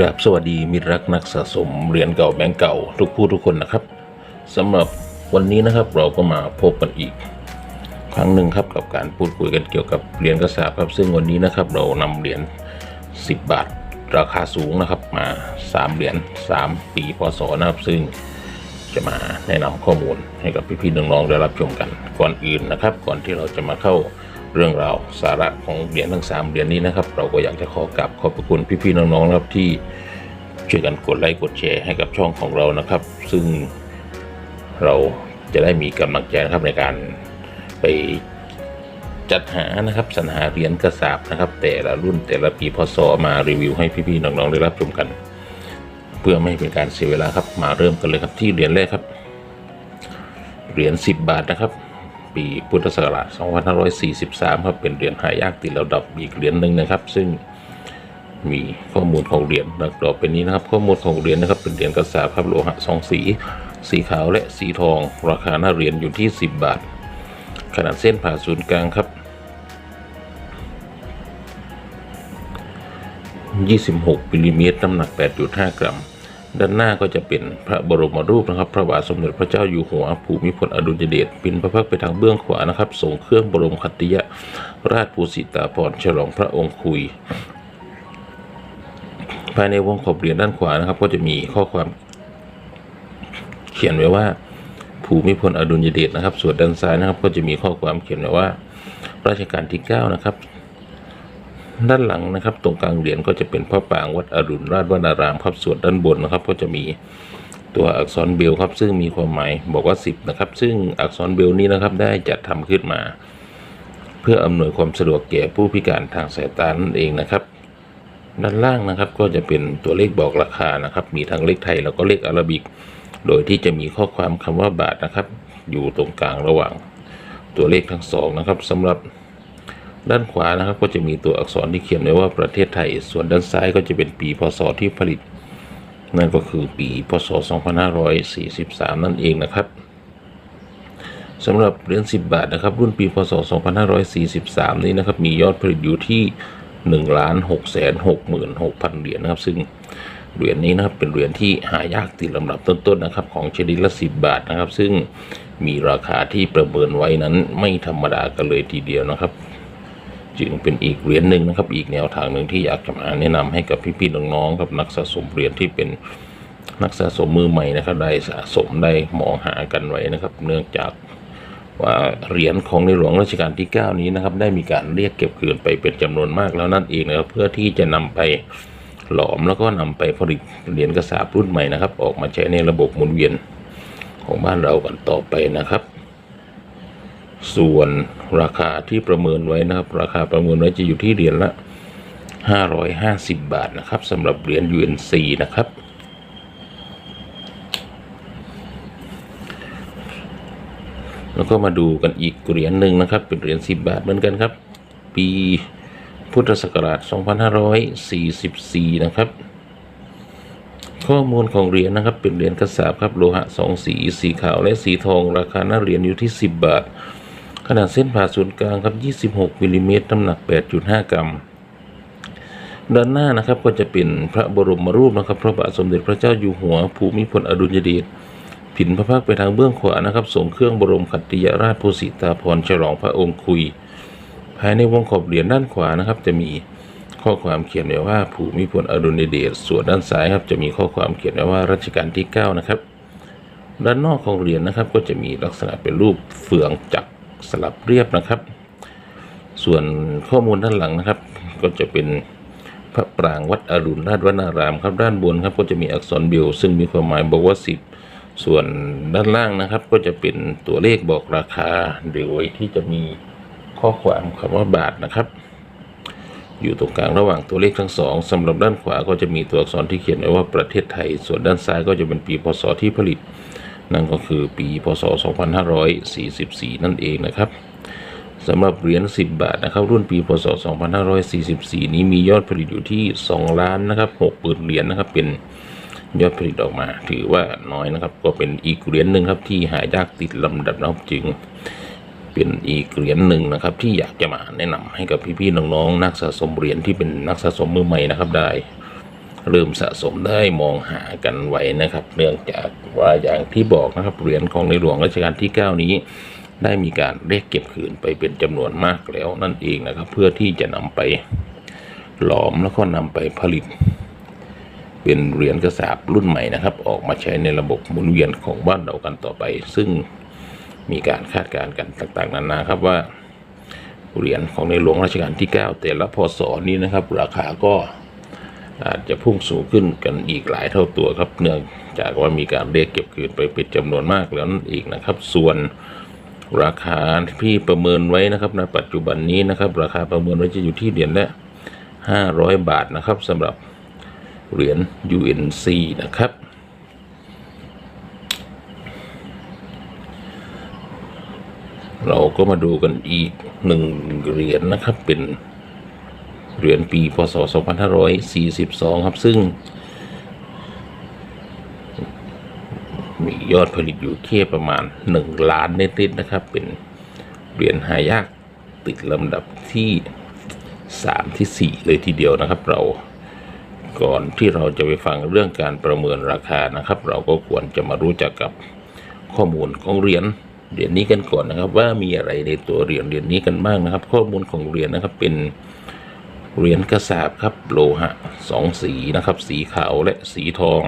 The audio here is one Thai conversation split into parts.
ราบสวัสดีมิตรรักนักสะสมเหรียญเก่าแบงก์เก่าทุกผู้ทุกคนนะครับสำหรับวันนี้นะครับเราก็มาพบกันอีก ครั้งหนึ่งครับกับการพูดคุยกันเกี่ยวกับเหรียญกระสาบครับ ซึ่งวันนี้นะครับเรานำเหรียญ10 บาท ราคาสูงนะครับมา 3 เหรียญ3 ปีพศนะครับ ซึ่งจะมาแนะนำข้อมูลให้กับพี่ๆน้องๆได้รับชมกันก่อนอื่นนะครับ ก่อนที่เราจะมาเข้า เรื่องราวสาระของเหรียญทั้ง 3 เหรียญนี้นะครับ เราก็อยากจะขอกราบขอบพระคุณพี่ๆน้องๆนะครับที่ช่วยกันกดไลค์กดแชร์ให้กับช่องของเรานะครับ ซึ่งเราจะได้มีกำลังใจนะครับในการไปจัดหานะครับสรรหาเหรียญกระสาบนะครับ แต่ละรุ่นแต่ละปีพศมารีวิวให้พี่ๆน้องๆได้รับชมกัน เพื่อไม่ให้เป็นการเสียเวลาครับมาเริ่มกันเลยครับที่เหรียญแรกครับเหรียญ10 บาทนะครับ ปีพุทธศักราช 2543 ครับ เป็นเหรียญหายากติดระดับอีกเหรียญหนึ่งนะครับ ซึ่งมีข้อมูลของเหรียญดังต่อไปนี้นะครับ ข้อมูลของเหรียญนะครับ เป็นเหรียญกระสาบครับโลหะสองสี สีขาวและสีทอง ราคาหน้าเหรียญอยู่ที่ 10 บาท ขนาดเส้นผ่าศูนย์กลางครับ 26มิลลิเมตรน้ำหนัก 8.5 กรัม ด้านหน้าก็จะเป็นพระบรมรูปนะครับ พระบาทสมเด็จพระเจ้าอยู่หัวภูมิพลอดุลยเดชปินพระพักตร์ไปทางเบื้องขวานะครับส่งเครื่องบรมคัตติยราชภูสิตาภรฉลองพระองค์คุย ภายในวงขอบเหรียญด้านขวานะครับ ก็จะมีข้อความเขียนไว้ว่า ภูมิพลอดุลยเดชนะครับ ส่วนด้านซ้ายนะครับ ก็จะมีข้อความเขียนไว้ว่ารัชกาลที่ 9 นะครับ ด้านหลังนะครับ ตรงกลางเหรียญก็จะเป็นพระปรางวัดอรุณราชวนารามครับส่วนด้านบนนะครับ ก็จะมีตัวอักษรเบลครับซึ่งมีความหมายบอกว่า 10 นะครับ ซึ่งอักษรเบลนี้นะครับได้จัดทำขึ้นมา เพื่ออำนวยความสะดวกแก่ผู้พิการทางสายตานั่นเองนะครับ ด้านล่างนะครับก็จะเป็นตัวเลขบอกราคานะครับ มีทั้งเลขไทยแล้วก็เลขอาราบิก โดยที่จะมีข้อความคำว่าบาทนะครับ อยู่ตรงกลางระหว่างตัวเลขทั้งสองนะครับสำหรับ ด้านขวานะครับก็จะมีตัวอักษรที่เขียนไว้ว่าประเทศไทย ส่วนด้านซ้ายก็จะเป็นปีพศที่ผลิต นั่นก็คือปีพศ 2543 นั่นเองนะครับสำหรับเหรียญ10 บาทนะครับ รุ่นปีพศ 2543 นี้นะครับมียอดผลิตอยู่ที่ 1 6 6 6 0 0 เหรียญนะครับ ซึ่งเหรียญนี้นะครับเป็นเหรียญที่หายากติดลำดับต้นๆนะครับของชนิดละ 10 บาทนะครับ ซึ่งมีราคาที่ประเมินไว้นั้นไม่ธรรมดากันเลยทีเดียวนะครับ จึงเป็นอีกเหรียญหนึ่งนะครับ อีกแนวทางหนึ่งที่อยากจะมาแนะนำให้กับพี่ๆน้องๆกับนักสะสมเหรียญที่เป็นนักสะสมมือใหม่นะครับได้สะสมได้มองหากันไว้นะครับ เนื่องจากว่าเหรียญของในหลวงรัชกาลที่ 9 นี้นะครับ ได้มีการเรียกเก็บคืนไปเป็นจำนวนมากแล้วนั่นเองนะครับเพื่อที่จะนำไปหลอมแล้วก็นำไปผลิตเหรียญกระสาบรุ่นใหม่นะครับ ออกมาใช้ในระบบหมุนเวียนของบ้านเรากันต่อไปนะครับ ส่วนราคาที่ประเมินไว้นะครับ ราคาประเมินไว้จะอยู่ที่เหรียญละ 550 บาทนะครับสำหรับเหรียญ UNC นะครับ แล้วก็มาดูกันอีกเหรียญหนึ่งนะครับ เป็นเหรียญ 10 บาทเหมือนกันครับ ปีพุทธศักราช 2544 นะครับ ข้อมูลของเหรียญนะครับ เป็นเหรียญกระสาบครับ โลหะสองสี สีขาวและสีทอง ราคาหน้าเหรียญอยู่ที่ 10 บาท ขนาดเส้นผ่าศูนย์กลางครับ 26มิลลิเมตรน้ำหนัก 8.5 กรัม ด้านหน้านะครับก็จะเป็นพระบรมรูปนะครับ พระบาทสมเด็จพระเจ้าอยู่หัว ภูมิพลอดุลยเดชผินพระพักไปทางเบื้องขวานะครับส่งเครื่องบรมขัตติยราชภูสิตาภรฉลองพระองค์คุย ภายในวงขอบเหรียญด้านขวานะครับ จะมีข้อความเขียนไว้ว่าภูมิพลอดุลยเดชส่วนด้านซ้ายครับจะมีข้อความเขียนไว้ว่ารัชกาลที่ 9 นะครับ ด้านนอกของเหรียญนะครับก็จะมีลักษณะเป็นรูปเฟืองจักร สลับเรียบนะครับ ส่วนข้อมูลด้านหลังนะครับ ก็จะเป็นพระปรางวัดอรุณราชวนารามครับด้านบนครับก็จะมีอักษรเบลซึ่งมีความหมายบอกว่าสิบส่วนด้านล่างนะครับ ก็จะเป็นตัวเลขบอกราคาโดยที่จะมีข้อความคำว่าบาทนะครับ อยู่ตรงกลางระหว่างตัวเลขทั้งสองสำหรับด้านขวาก็จะมีตัวอักษรที่เขียนไว้ว่าประเทศไทย ส่วนด้านซ้ายก็จะเป็นปีพศที่ผลิต นั่นก็คือปีพศ 2544 นั่นเองนะครับสำหรับเหรียญ 10 บาทนะครับ รุ่นปีพศ 2544 นี้มียอดผลิตอยู่ที่ 2 ล้านนะครับ6ปืนเหรียญนะครับเป็นยอดผลิตออกมา ถือว่าน้อยนะครับ ก็เป็นอีกเหรียญหนึ่งครับที่หายากติดลำดับนะครับจึงเป็นอีกเหรียญหนึ่งนะครับ ที่อยากจะมาแนะนำให้กับพี่ๆน้องๆนักสะสมเหรียญที่เป็นนักสะสมมือใหม่นะครับได้ เริ่มสะสมได้มองหากันไว้นะครับ เนื่องจากว่าอย่างที่บอกนะครับเหรียญของในหลวงรัชกาลที่ 9 นี้ ได้มีการเรียกเก็บคืนไปเป็นจำนวนมากแล้วนั่นเองนะครับ เพื่อที่จะนำไปหลอมแล้วก็นำไปผลิต เป็นเหรียญกระสาบรุ่นใหม่นะครับ ออกมาใช้ในระบบหมุนเวียนของบ้านเรากันต่อไป ซึ่งมีการคาดการณ์กันต่างๆ นานาครับว่าเหรียญของในหลวงรัชกาลที่ 9 แต่ละพศนี้นะครับ ราคาก็ อาจจะพุ่งสูงขึ้นกันอีกหลายเท่าตัวครับ เนื่องจากว่ามีการเรียกเก็บคืนไปเป็นจำนวนมากแล้วนั่นเองนะครับ ส่วนราคาที่ประเมินไว้นะครับในปัจจุบันนี้นะครับ ราคาประเมินไว้จะอยู่ที่เหรียญละ500 บาทนะครับสำหรับเหรียญ UNC นะครับ เราก็มาดูกันอีกหนึ่งเหรียญนะครับเป็น เหรียญปีพศ 2542 ครับ ซึ่ง มียอดผลิตอยู่แค่ประมาณ 1 ล้านนิดๆนะครับ เป็นเหรียญหายากติดลำดับที่ 3 ที่ 4 เลยทีเดียวนะครับเราก่อนที่เราจะไปฟังเรื่องการประเมินราคานะครับ เราก็ควรจะมารู้จักกับข้อมูลของเหรียญเหรียญนี้กันก่อนนะครับ ว่ามีอะไรในตัวเหรียญเหรียญนี้กันบ้างนะครับ ข้อมูลของเหรียญนะครับเป็น เหรียญกระสาบครับโลหะสองสีนะครับ สีขาวและสีทอง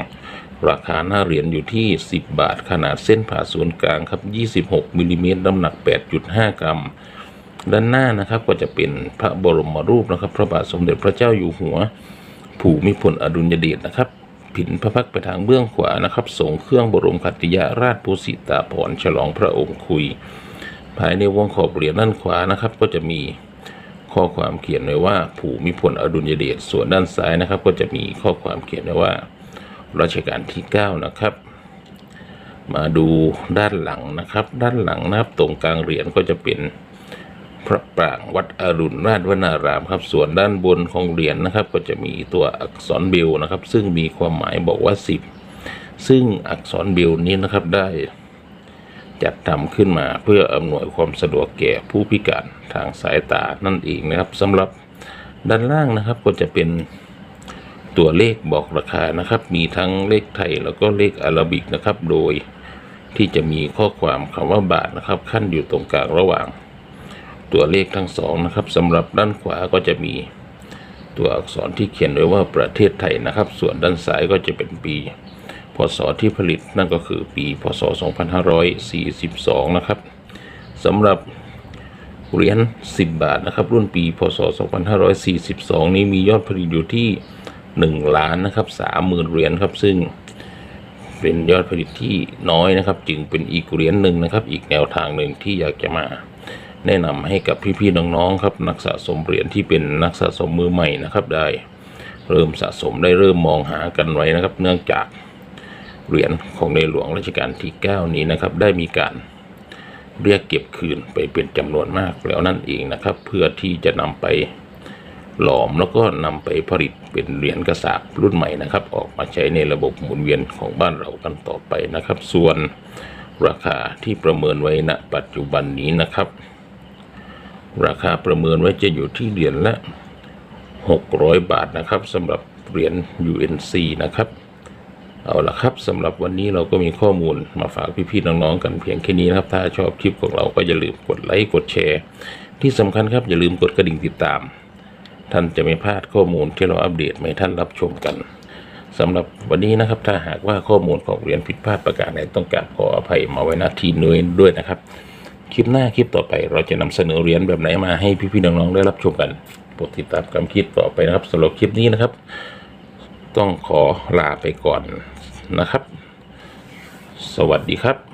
ราคาหน้าเหรียญอยู่ที่ 10 บาท ขนาดเส้นผ่าศูนย์กลางครับ 26มิลลิเมตรน้ำหนัก 8.5 กรัม ด้านหน้านะครับก็จะเป็นพระบรมรูปนะครับ พระบาทสมเด็จพระเจ้าอยู่หัว ภูมิพลอดุลยเดชนะครับผินพระพักตร์ไปทางเบื้องขวานะครับส่งเครื่องบรมคัตติยราชภูสิตาภรณ์ฉลองพระองค์คุย ภายในวงขอบเหรียญด้านขวานะครับก็จะมี ข้อความเขียนไว้ว่า ภูมิพลอดุลยเดชส่วนด้านซ้ายนะครับ ก็จะมีข้อความเขียนไว้ว่ารัชกาลที่ 9 นะครับ มาดูด้านหลังนะครับ ด้านหลังนะครับตรงกลางเหรียญก็จะเป็นพระปรางวัดอรุณราชวนารามครับ ส่วนด้านบนของเหรียญนะครับ ก็จะมีตัวอักษรเบลนะครับ ซึ่งมีความหมายบอกว่า 10 ซึ่งอักษรเบลนี้นะครับได้ จัดทำขึ้นมาเพื่ออำนวยความสะดวกแก่ผู้พิการทางสายตานั่นเองนะครับสำหรับด้านล่างนะครับก็จะเป็นตัวเลขบอกราคานะครับ มีทั้งเลขไทยแล้วก็เลขอาราบิกนะครับ โดยที่จะมีข้อความคำว่าบาทนะครับ ขั้นอยู่ตรงกลางระหว่าง ตัวเลขทั้งสองนะครับสำหรับด้านขวาก็จะมีตัวอักษรที่เขียนไว้ว่าประเทศไทยนะครับ ส่วนด้านซ้ายก็จะเป็นปี ศที่ผลิตนั่นก็คือปี พศ 2542 นะครับสำหรับเหรียญ10 บาทนะครับ รุ่นปี พศ 2542 นี้มียอดผลิตอยู่ที่ 1 ล้านนะครับ30,000เหรียญครับซึ่งเป็นยอดผลิตที่น้อยนะครับ จึงเป็นอีกเหรียญหนึ่งนะครับ อีกแนวทางหนึ่งที่อยากจะมาแนะนำให้กับพี่ๆน้องๆครับ นักสะสมเหรียญที่เป็นนักสะสมมือใหม่นะครับได้ เริ่มสะสมได้เริ่มมองหากันไว้นะครับ เนื่องจาก เหรียญของในหลวงรัชกาลที่ 9 นี้นะครับ ได้มีการเรียกเก็บคืนไปเป็นจำนวนมากแล้วนั่นเองนะครับ เพื่อที่จะนำไปหลอมแล้วก็นำไปผลิตเป็นเหรียญกระสาบรุ่นใหม่นะครับ ออกมาใช้ในระบบหมุนเวียนของบ้านเรากันต่อไปนะครับ ส่วนราคาที่ประเมินไว้ณปัจจุบันนี้นะครับ ราคาประเมินไว้จะอยู่ที่เหรียญละ 600 บาทนะครับสำหรับเหรียญ UNC นะครับ เอาละครับสำหรับวันนี้เราก็มีข้อมูลมาฝากพี่ๆน้องๆกันเพียงแค่นี้นะครับ ถ้าชอบคลิปของเราก็อย่าลืมกดไลค์กดแชร์ ที่สำคัญครับอย่าลืมกดกระดิ่งติดตาม ท่านจะไม่พลาดข้อมูลที่เราอัปเดตให้ท่านรับชมกันสำหรับวันนี้นะครับถ้าหากว่าข้อมูลของเรียญผิดพลาดประการใดต้องกราบขออภัยมาไว้ณที่นี้ด้วยนะครับ คลิปหน้าคลิปต่อไป เราจะนำเสนอเรียญแบบไหนมาให้พี่ๆน้องๆได้รับชมกันโปรดติดตามการคิดต่อไปนะครับสำหรับคลิปนี้นะครับ ต้องขอลาไปก่อนนะครับ สวัสดีครับ